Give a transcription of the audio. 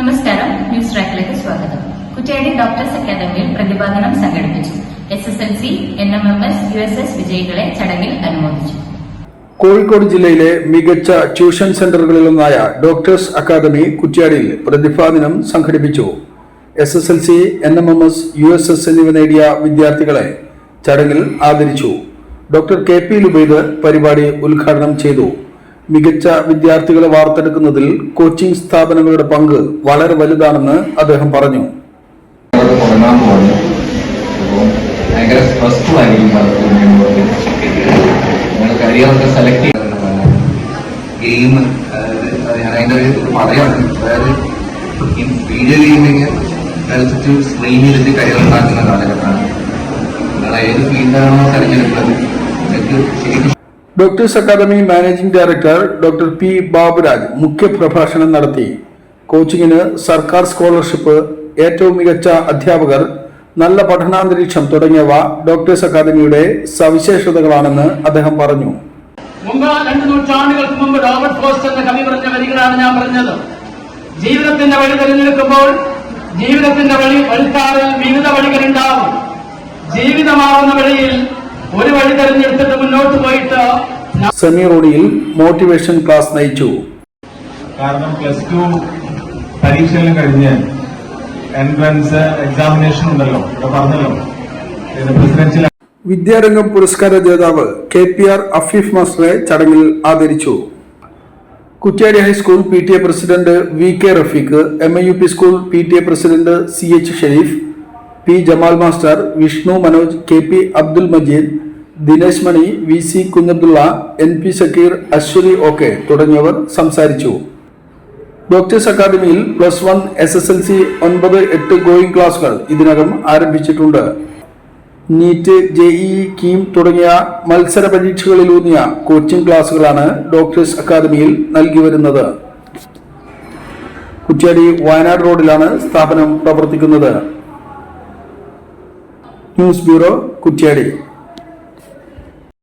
നമസ്കാരം. ന്യൂസ് ട്രാക്കിലേക്ക് സ്വാഗതം. കുറ്റ്യാടി ഡോക്ടേഴ്സ് അക്കാദമിയിൽ പ്രതിപാദനം സംഘടിപ്പിച്ചു. S S L C N M M S U S S വിജയികളെ ചടങ്ങിൽ അനുമോദിച്ചു. കോഴിക്കോട് ജില്ലയിലെ മികച്ച ട്യൂഷൻ സെന്ററുകളിലൊന്നായ ഡോക്ടേഴ്സ് അക്കാദമി കുറ്റ്യാടിയിൽ പ്രതിഭാദിനം സംഘടിപ്പിച്ചു. S S L C N M M S U S S എന്നിവ നേടിയ വിദ്യാർത്ഥികളെ ചടങ്ങിൽ ആദരിച്ചു. ഡോക്ടർ കെ പി ലുബൈദ് പരിപാടി ഉദ്ഘാടനം ചെയ്തു. മികച്ച വിദ്യാർത്ഥികളെ വാർത്തെടുക്കുന്നതിൽ കോച്ചിംഗ് സ്ഥാപനങ്ങളുടെ പങ്ക് വളരെ വലുതാണെന്ന് അദ്ദേഹം പറഞ്ഞു. ഭയങ്കര ഗെയിം അതായത് ഏത് ഫീൽഡാണോ തെരഞ്ഞെടുക്കുന്നത് ശരിക്കും doctors academy managing director doctor P Baburaj മുഖ്യപ്രഭാഷണം നടത്തി. കോച്ചിങ്ങിന് സർക്കാർ സ്കോളർഷിപ്പ് ഏറ്റവും മികച്ച അധ്യാപകർ നല്ല പഠനാന്തരീക്ഷം തുടങ്ങിയവ ഡോക്ടേഴ്സ് അക്കാദമിയുടെ സവിശേഷതകളാണെന്ന് അദ്ദേഹം പറഞ്ഞു. എന്ന കവി പറഞ്ഞ വരികളാണ് ഞാൻ പറഞ്ഞത്. ജീവിതത്തിന്റെ വഴി തിരഞ്ഞെടുക്കുമ്പോൾ ജീവിതത്തിന്റെ വഴി വഴിത്താറിൽ വിവിധ വഴികളുണ്ടാവും ജീവിതമാവുന്ന വഴിയിൽ ഒരു വഴി തെരഞ്ഞെടുത്തിട്ട് മുന്നോട്ട് പോയിട്ട് സെമി റോഡിയിൽ മോട്ടിവേഷൻ ക്ലാസ് നയിച്ചു. കാരണം പ്ലസ് ടു പരീക്ഷയെല്ലാം കഴിഞ്ഞ് എൻട്രൻസ് എക്സാമിനേഷൻ ഉണ്ടല്ലോ. പറഞ്ഞല്ലോ. പ്രസിഡൻസിൽ വിദ്യാരംഗം പുരസ്കാര ജേതാവ് കെ പി ആർ അഫീഫ് മാസ്റ്ററെ ചടങ്ങിൽ ആദരിച്ചു. Kuttiady high school P T A president V K Rafeeq M A U P school P T A president C H Shareef P Jamal master Vishnu Manoj K P Abdul Majeed Dinesh Mani V C Kunhabdulla N P Shakeer Aswathi okay തുടങ്ങിയവർ സംസാരിച്ചു. Doctors അക്കാദമിയിൽ plus one S S L C ഒൻപത് എട്ട് going ക്ലാസുകൾ ഇതിനകം ആരംഭിച്ചിട്ടുണ്ട്. NEET J E KEAM തുടങ്ങിയ മത്സര പരീക്ഷകളിലൂന്നിയ കോച്ചിംഗ് ക്ലാസുകളാണ് ഡോക്ടേഴ്സ് അക്കാദമിയിൽ നൽകി വരുന്നത്. കുറ്റ്യാടി വയനാട് റോഡിലാണ് സ്ഥാപനം പ്രവർത്തിക്കുന്നത്. News bureau Kuttiadi